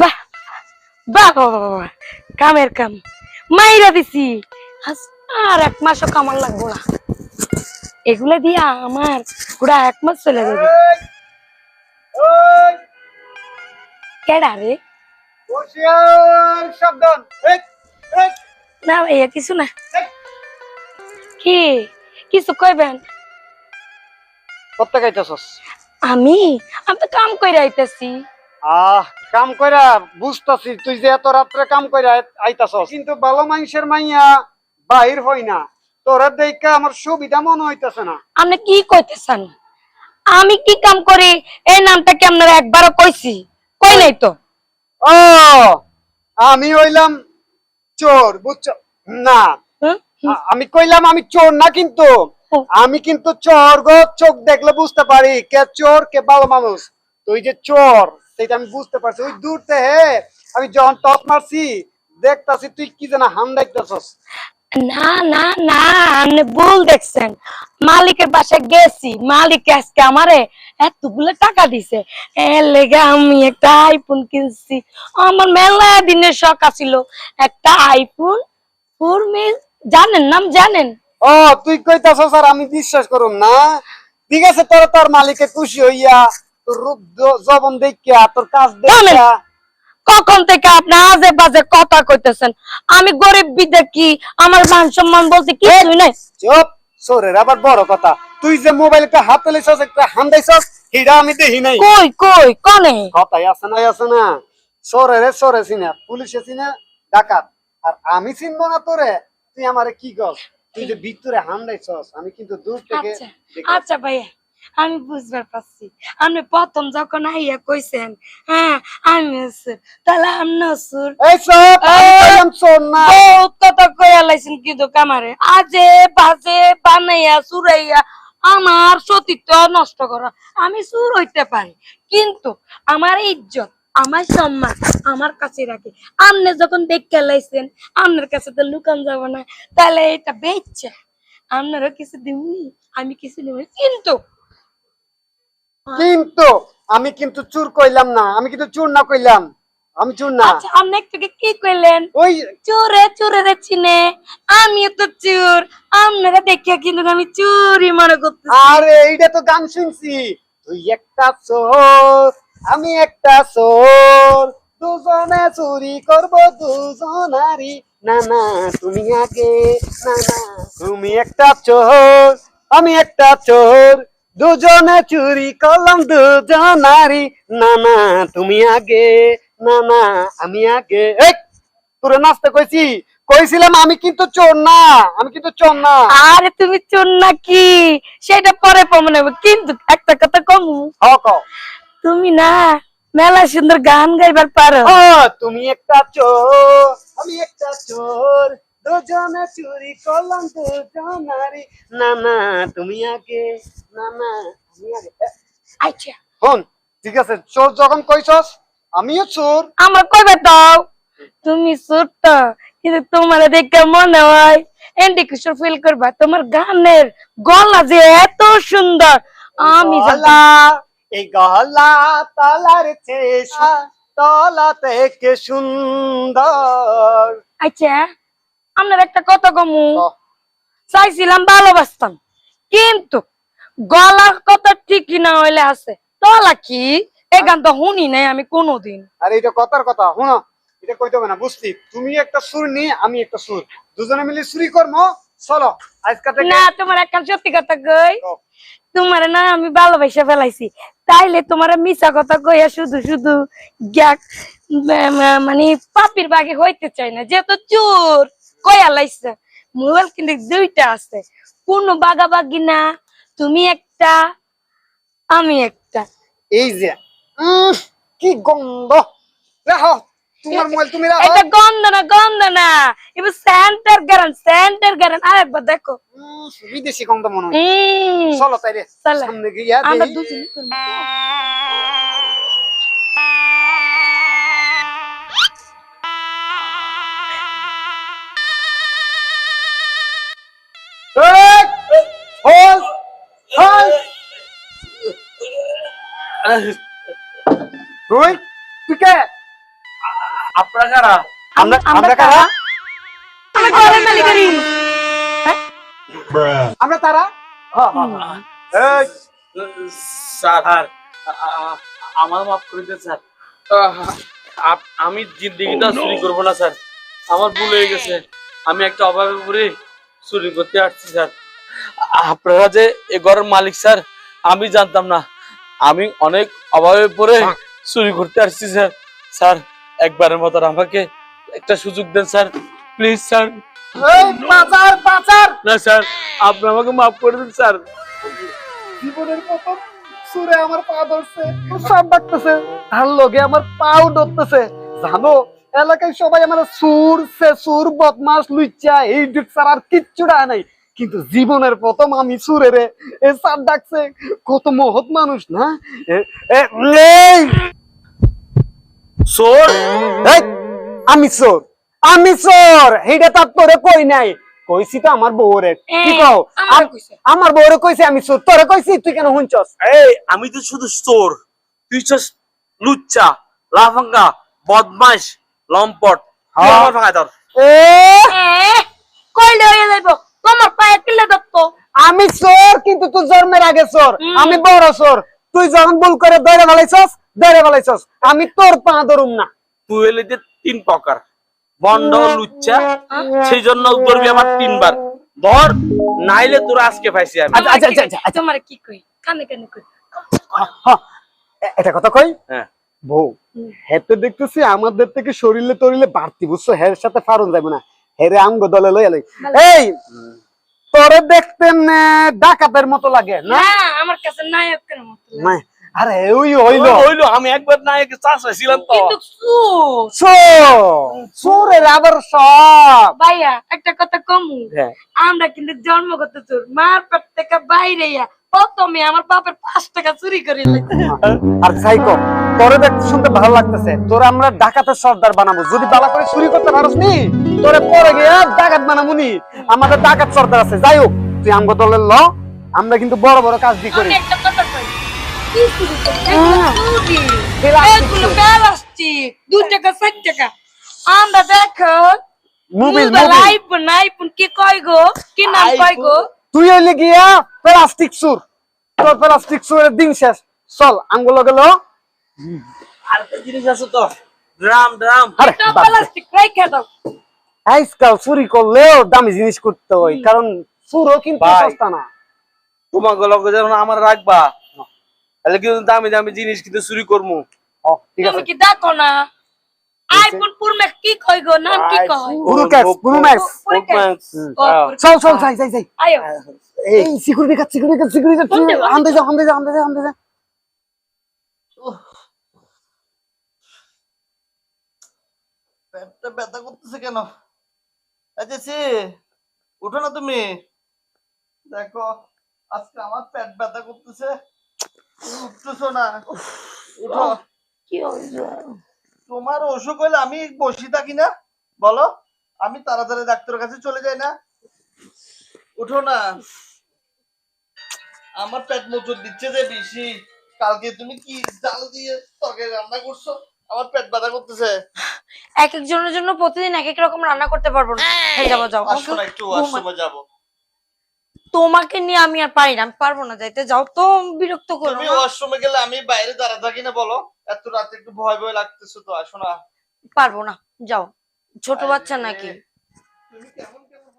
বাহ বাহ বাহ, কামের কাম। মাইরা দিছি। আর এক মাসও কামার লাগবো না। এগুলো দিয়া আমার পুরা এক মাস চলে যাবে। কেডা রে? না ভাইয়া কিছু না। কি? কিছু কইবেন? আমি? আমি তো কাম কইরা আইতাছি। আহ কাম কইরা বুঝতাছি তুই যে এত রাত্রে কাম কইরা আইতাছস। কিন্তু ভালো মানুষের মাইয়া বাহির হই না। তোরা দেখা আমার সুবিধা মনে হইতাছে না। আপনি কি কইতেছেন? আমি কি কাম করি? এই নামটা কি আপনারা একবারও কইছি? কই নাই তো? ও আমি হইলাম চোর বুঝছ না। আমি কইলাম আমি চোর না কিন্তু। আমি কিন্তু চোর গো চোখ দেখলে বুঝতে পারি কে চোর কে ভালো মানুষ। তুই যে চোর। সেটা আমি বুঝতে পারছি। ওই দূর থেকে আমি যখন টপ মারছি দেখতাছি তুই কি যেন হাম দেখতেছস না না না আপনি ভুল দেখছেন। মালিকের বাসায় গেছি মালিক আজকে আমারে এতগুলো টাকা দিছে। এর লেগে আমি একটা আইফোন কিনছি। আমার মেলা দিনের শখ আছিল। একটা আইফোন ফোর জানেন নাম জানেন? ও তুই কইতাছস আর আমি বিশ্বাস করুম না। ঠিক আছে তোর তোর মালিকে খুশি হইয়া তোর রূপ জবন দেখিয়া তোর কাজ দেখিয়া। কখন থেকে আপনি আজে বাজে কথা কইতেছেন? আমি গরিব বিদে কি আমার মান সম্মান বলতে কিছুই নাই। চুপ সোরের আবার বড় কথা। তুই যে মোবাইলটা হাতে লইছস একটা হান্দাইছস হিডা আমি দেখি নাই। কই কই কনে? কথাই আছে না আছে না। সোরে রে সোরে চিনা পুলিশে চিনা ডাকাত। আর আমি চিনবো না তোরে তুই আমারে কি কর তুই যে ভিতরে হান্দাইছস আমি কিন্তু দূর থেকে আচ্ছা। আচ্ছা ভাইয়া। আমি বুঝবার পারছি। আপনি প্রথম যখন আইয়া কইছেন হ্যাঁ আমি সুর তাহলে আমি সুর আমি বহুত কথা কইয়া লাইছেন কিন্তু কামারে আজে বাজে বানাইয়া সুরাইয়া আমার সতীত্ব নষ্ট করা। আমি সুর হইতে পারি কিন্তু আমার ইজ্জত আমার সম্মান আমার কাছে রাখি। আপনি যখন দেখতে লাইছেন আপনার কাছে তো লুকান যাব না। তাহলে এটা বেচছে আপনারও কিছু দিবনি আমি কিছু দিব কিন্তু কিন্তু আমি কিন্তু চুর কইলাম না আমি কিন্তু চুর না কইলাম আমি চুর না। আচ্ছা আপনি একটু কি কইলেন? ওই চোরে চোরে রে চিনে আমি তো চুর আপনারা দেখিয়া কিন্তু আমি চুরি মনে করতেছি। আরে এইটা তো গান শুনছি। তুই একটা চোর আমি একটা চোর দুজনে চুরি করব দুজনারি না না তুমি আগে না না তুমি একটা চোর আমি একটা চোর। দুজনে চুরি করলাম দুজনারি না না তুমি আগে। না না আমি আগে। তোরে নাচতে কইছি। কইছিলাম আমি কিন্তু চোর না আমি কিন্তু চোর না। আরে তুমি চোর না কি? সেটা পরে প্রমাণ হবে কিন্তু একটা কথা কম। হক তুমি না মেলা সুন্দর গান গাইবার পারো। তুমি একটা চোর আমি একটা চোর। দুজনে চুরি করলাম দুজনারি না না তুমি আগে না না আমি আগে। আচ্ছা শোন ঠিক আছে চোর যখন কইছস আমিও চোর। আমার কইবে দাও। তুমি ছোট্ট কিন্তু তোমার দেখে মনে হয় এন্ডি কিশোর ফিল করবা তোমার গানের গলা যে এত সুন্দর। আমি জানি- গলা এই গলা তলার চেষা তলা থেকে সুন্দর। আচ্ছা। আপনার একটা কথা কমু। চাইছিলাম ভালোবাসতাম কিন্তু গলার কথা ঠিকই না হইলে আছে। তলা কি? এই গান তো শুনি নাই আমি কোনোদিন। আরে এটা কথার কথা শুনো এটা কইতে হবে না বুঝছি তুমি একটা সুর নি আমি একটা সুর। দুজনে মিলে চুরি করব চলো আজকে না তোমার একটা সত্যি কথা কই। তোমার না আমি ভালোবাসা ফেলাইছি। তাইলে তোমার মিছা কথা কইয়া শুধু শুধু মানে পাপির বাগে হইতে চাই না যেহেতু চোর। কয়া লাইছে মোবাইল কিন্তু দুইটা আছে। কোন বাগাবাগি না তুমি একটা আমি একটা। এই যে কি গন্ধ। রাখো তোমার মোবাইল তুমি রাখো এটা গন্ধ না গন্ধ না। এবার সেন্টার গারান সেন্টার আরেকবার দেখো। বিদেশি গন্ধ মনে হয়। চলো চলো। সামনে গিয়া আমরা দেখি। দুজনে তুই তুই কে? আপনারা কারা? আমরা আমরা কারা? আমি ঘরের মালিকারি। আমরা তারা? এই, স্যার আ- আ- আমার মাফ করে দেন স্যার। আমি জিন্দিগিটা চুরি করব না স্যার। আমার ভুল হয়ে গেছে। আমি একটা অভাবে পড়ে চুরি করতে আসছি স্যার। আপনারা যে এ ঘরের মালিক স্যার আমি জানতাম না। আমি অনেক অভাবে পড়ে চুরি করতে আসছি স্যার। স্যার একবারের মতো আমাকে একটা সুযোগ দেন স্যার। Please sir. এই, পাচার পাচার! না স্যার আপনি আমাকে মাফ করে দিন স্যার। জীবনের প্রথম সুরে আমার পা ধরছে সব ডাকতেছে তার লগে আমার পাও ধরতেছে। জানো এলাকায় সবাই আমার সুর সে সুর বদমাস লুচ্চা এই ছাড়া আর কিচ্ছু নাই। কিন্তু জীবনের প্রথম আমি সুরে রে এ সার ডাকছে কত মহৎ মানুষ না? এ- এ- সোর? আমি চোর আমি চোর এইটা তার তোরে কই নাই? কইছি তো আমার বউরে। কি কও? আমার আম-। বউরে কইছে আমি চোর তোরে কইছি? তুই কেন শুনছস? এই আমি তো শুধু চোর তুই হচ্ছিস লুচ্চা লাফাঙ্গা বদমাস লম্পট। হ্যাঁ। ধর। এ? এ, কইলে হয়ে যাইব। তোমার পায়ে কিলে দত্ত আমি চোর কিন্তু তুই জন্মের আগে চোর। আমি বড় চোর। তুই যখন ভুল করে দৌড়ে ফেলাইছস দৌড়ে ফেলাইছস। আমি তোর পা ধরুম না। তুই এলে যে তিন প্রকার। বন্ড লুচ্চা। সেই জন্য ধরবি আমার তিনবার। ধর নাইলে তোর আজকে পাইছি আমি। আচ্ছা, আচ্ছা, আচ্ছা, আচ্ছা, আচ্ছা। তোমার কি কই? কানে কানে কই? এটা কথা কই? হ্যাঁ। বউ হেতে দেখতেছি আমাদের থেকে শরীরে তরিলে বাড়তি বুঝছ? হের সাথে ফারুন যাবে না। হেরে আঙ্গ দলে লই। আলাই এই তোরে দেখতে নে ডাকাতের মতো লাগে না? আমার কাছে নায়কের মতো লাগে। না, আরে ওই হইল। হইল আমি একবার নায়ক চাষ হয়েছিলাম তো। কিন্তু চোর চোরের আবার সব। ভাইয়া একটা কথা কমু। হ্যাঁ। আমরা কিন্তু জন্মগত চোর। মার পেট থেকে বাইরে প্রথমে আমার বাপের পাঁচ টাকা চুরি করে আর সাইকো তোরে দেখতে শুনতে ভালো লাগতেছে। তোর আমরা ডাকাতের সর্দার বানাবো। যদি বালা করে চুরি করতে পারস নি তোরে পরে গিয়ে ডাকাত বানাবো নি। আমাদের ডাকাত সর্দার আছে। যাই হোক তুই আমগো দলের ল আমরা কিন্তু বড় বড় কাজ দি করি। আমি একটা কথা কই? কি চুরি করি এগুলো চুরি। Plastic এগুলো চুরি। প্লাস্টিক দু টাকা চার টাকা। আমরা দেখো মোবাইল আইফোন আইফোন কি কয় গো? কি নাম কয় গো? তুই হইলে গিয়া প্লাস্টিক সুর তোর প্লাস্টিক সুরের দিন শেষ। চল আমগো লগে ল আর একটা জিনিস আছে তো ড্রাম ড্রাম। আরে তো বাদ দে। প্লাস্টিক রাইখা দাও। আজকাল চুরি করলেও দামি জিনিস করতে হয় কারণ চুরও কিন্তু। সস্তা না। তোমাকে লগে যখন আমার রাখবা তাহলে কিন্তু দামি দামি জিনিস কিন্তু চুরি করব ঠিক আছে। তুমি কি দেখো না? আইফোন পুর মে কি কয় গো? নাম কি কয়? পুরো ক্যাশ পুরো ম্যাক্স পুরো ক্যাশ। চল চল যাই যাই যাই। এই সিকিউরিটি কাজ সিকিউরিটি কাজ সিকিউরিটি? যাও যাও যাও আনতে যাও। পেটটা ব্যথা করতেছে কেন? আচ্ছা উঠো না তুমি। দেখো আজকে আমার পেট ব্যথা করতেছে। উঠতেছো না। উঠো। কি তোমার অসুখ হলে আমি বসি থাকি না বলো। আমি তাড়াতাড়ি ডাক্তারের কাছে চলে যাই না। উঠো না। আমার পেট মোচড় দিচ্ছে যে বেশি। কালকে তুমি কি জাল দিয়ে তরকারি রান্না করছ? আমার পেট ব্যথা করতেছে। এক একজনের জন্য প্রতিদিন এক এক রকম রান্না করতে পারব না। যাব যাও একটু যাব। তোমাকে নিয়ে আমি আর পারি না আমি পারব না যাইতে যাও। তো বিরক্ত করো তুমি ওয়াশরুমে গেলে আমি বাইরে দাঁড়া থাকি না বলো। এত রাতে একটু ভয় ভয় লাগতেছে তো আসো না। পারব না যাও। ছোট বাচ্চা নাকি? তুমি কেমন কেমন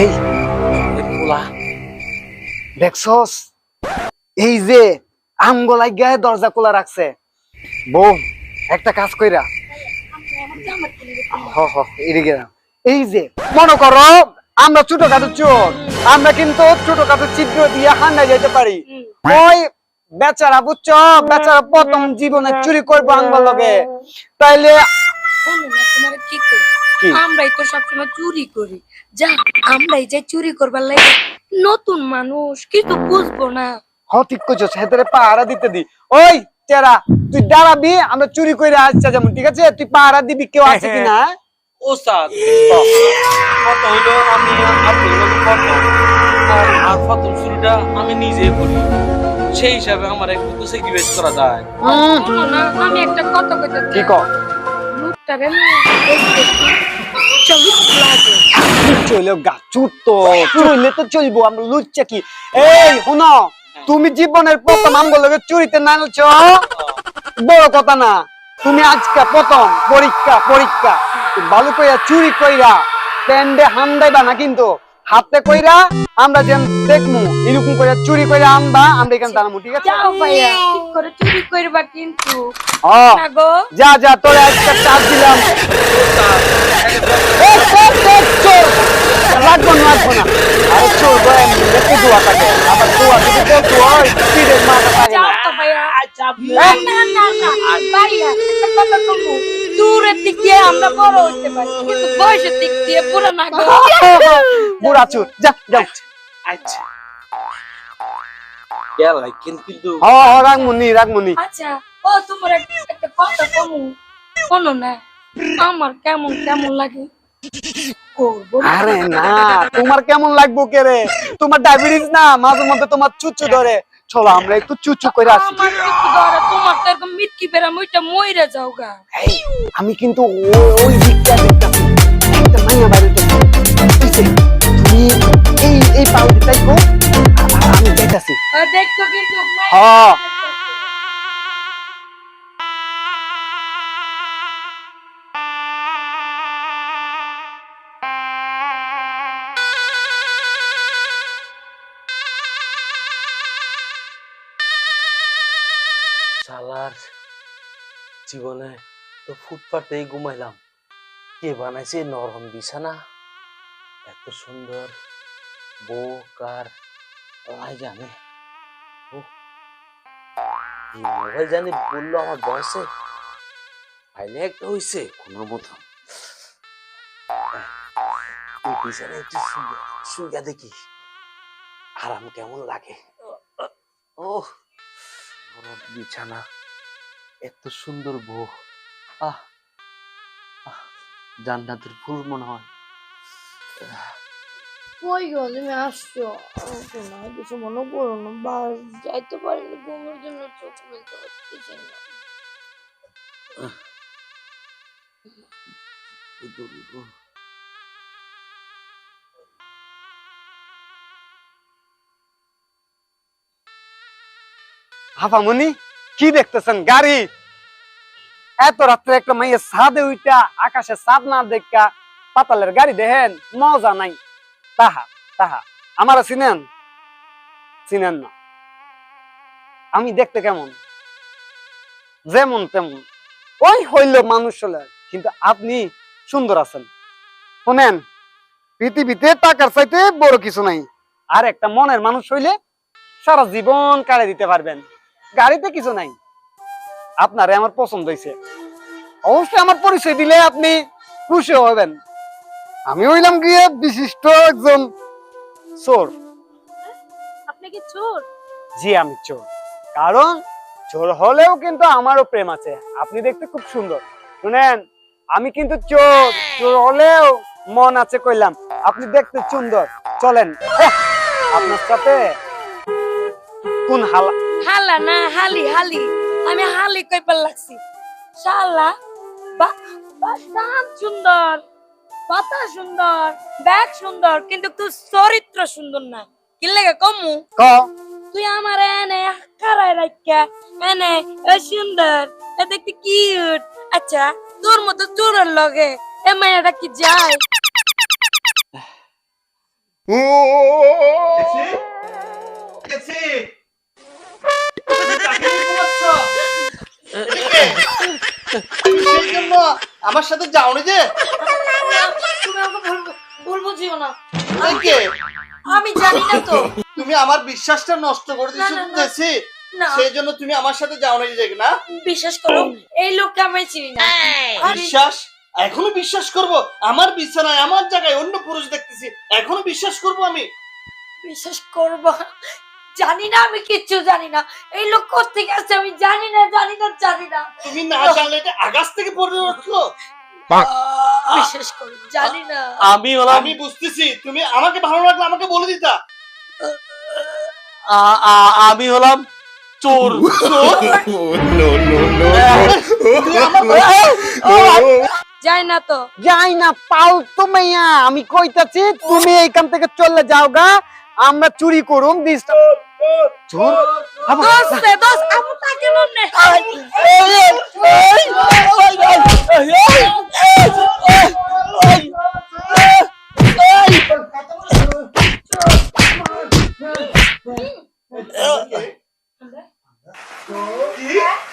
এই পোলা দেখছস? এই যে আমগো গায়ে দরজা খোলা রাখছে। বউ একটা কাজ কইরা। হ হ এদিকে এই যে মনে করো আমরা ছোট ছোটখাটো চোর। আমরা কিন্তু ছোটখাটো ছিদ্র দিয়ে হান্ডা যেতে পারি। ওই বেচারা বুঝছ বেচারা প্রথম জীবনে চুরি করব আঙ্গল লগে। তাইলে শোনো না, তোমার কি করি আমরাই তো সবসময় চুরি করি। যা আমরাই যে চুরি করবার লাগে নতুন মানুষ কিছু বুঝব না। হ ঠিক করছ হেতারে পাহারা দিতে দি। ওই চেরা তুই দাঁড়াবি আমরা চুরি করে আসছে যেমন ঠিক আছে? তুই পাহারা দিবি কেউ আছে কিনা? হ্যাঁ? কত হইল আমি কত আর- আমি নিজেই করি। সেই হিসাবে আমার একটু করা যায়। না, আমি একটা কথা কইতে কি। লোকটারে তুমি জীবনের প্রথম আমগুলোকে চুরিতে নালছ বড় কথা না, তুমি আজকে প্রথম, পরীক্ষা পরীক্ষা। ভালো কইরা চুরি কইরা প্যান্ডে হান দেবা না কিন্তু? হাতে কইরা আমরা যেন দেখমু এরকম কইরা চুরি কইরা আনবা আমরা এখানে দাঁড়ামু ঠিক আছে? যাও ভাইয়া ঠিক করে চুরি করবা কিন্তু। হ্যাঁ গো। যা যা তোরে আজকে চাপ দিলাম। লাগবো না লাগবো না। আরে চোর গয়ে লেপে দোয়া থাকে আবার দোয়া যদি তো তুই সিরের মাথা থাকে না। তো ভাইয়া। আচ্ছা না না না না দূরের দিক দিয়ে আমরা বড় হইতে পারি কিন্তু বয়সের দিক দিয়ে পুরো না বুড়া চোর যা যাও আচ্ছা। গেল কিন্তু কিন্তু? হ হ রাগমুনি রাগমুনি। আচ্ছা ও তোমার একটা একটা কথা কমু শোনো না আমার কেমন কেমন লাগে। আরে না তোমার কেমন লাগবো কে রে? তোমার ডায়াবেটিস না মাঝে মধ্যে তোমার চুচু ধরে। চলো আমরা একটু চুচু করে আসি। তোমার তো এরকম মিটকি বেড়া মইটা মইরা যাও গা। আমি কিন্তু ওই দিকটা দেখতেছি একটা মাইয়া বাড়িতে তুমি এই এই পাউডি তাইকো আর আমি কিন্তু হ্যাঁ। জীবনে তো ফুটপাতেই ঘুমাইলাম। কে বানাইছে নরম বিছানা? এত সুন্দর বউ কার আই জানে। মোবাইল জানি বলল আমার বয়সে? ফাইলে একটা হইছে, কোনো মতো। এই বিছানা একটু শুইয়া দেখি, আরাম কেমন লাগে। ও বিছানা। এত সুন্দর বউ। আহ জান্নাতের ফুল মনে হয়। কই গো তুমি আসছো? না কিছু মনে করো না। বাস যাইতে পারিনি ঘুমের জন্য চোখ মেলতে পারতেছি না। হাফামনি? কি দেখতেছেন? গাড়ি। এত রাত্রে একটা মাইয়া ছাদে উইটা আকাশে চাঁদ না দেখা, পাতালের গাড়ি দেখেন, মজা নাই। তাহা তাহা। আমারা চিনেন? চিনেন না। আমি দেখতে কেমন? যেমন তেমন। ওই হইল মানুষ হলে, কিন্তু আপনি সুন্দর আছেন। শোনেন, পৃথিবীতে টাকার চাইতে বড় কিছু নাই। আর একটা মনের মানুষ হইলে সারা জীবন কাড়ে দিতে পারবেন। গাড়িতে কিছু নাই। আপনারে আমার পছন্দ হয়েছে অবশ্যই আমার পরিচয় দিলে আপনি খুশি হবেন। আমি হইলাম গিয়ে বিশিষ্ট একজন চোর। আপনি কি চোর? জি আমি চোর। কারণ চোর হলেও কিন্তু আমারও প্রেম আছে। আপনি দেখতে খুব সুন্দর। শুনেন আমি কিন্তু চোর। চোর হলেও মন আছে কইলাম আপনি দেখতে সুন্দর। চলেন আপনার সাথে কোন হালা হালা না হালি হালি। আমি হালি কইবার লাগছি? শালা বা বা দাম সুন্দর কথা সুন্দর ব্যাগ সুন্দর কিন্তু তোর চরিত্র সুন্দর না। কি লাগে কমু? ক? তুই আমার এনে কারাই রাখা এনে এ সুন্দর এ দেখতে কিউট। আচ্ছা তোর মতো চোরের লগে এ মায়াটা কি যায়? গেছি আমার সাথে যাওনি যে? তুমি আমাকে ভুল ভুল বুঝিও না এই কে? আমি জানি না তো। তুমি আমার বিশ্বাসটা নষ্ট করে না, না, না। না। সেই জন্য তুমি আমার সাথে যাওনি যে না? বিশ্বাস করো এই লোককে আমি চিনি না। বিশ্বাস? এখনও বিশ্বাস করব? আমার বিছানায় আমার জায়গায় অন্য পুরুষ দেখতেছি। এখনও বিশ্বাস করব আমি? বিশ্বাস করব জানি না আমি কিচ্ছু জানি না এই লোক কোথেকে আসছে আমি জানি না জানি না জানি না তুমি না জানলে এটা আকাশ থেকে পড়ে উঠল বিশেষ করে জানি না আমি হলাম আমি বুঝতেছি তুমি আমাকে ভালো লাগলে আমাকে বলে দিতা। আমি হলাম চোর। যাই না তো। যাই না পাও তো মাইয়া আমি কইতাছি তুমি এইখান থেকে চলে যাও গা আমরা চুরি করুম দিস Oh, yeah.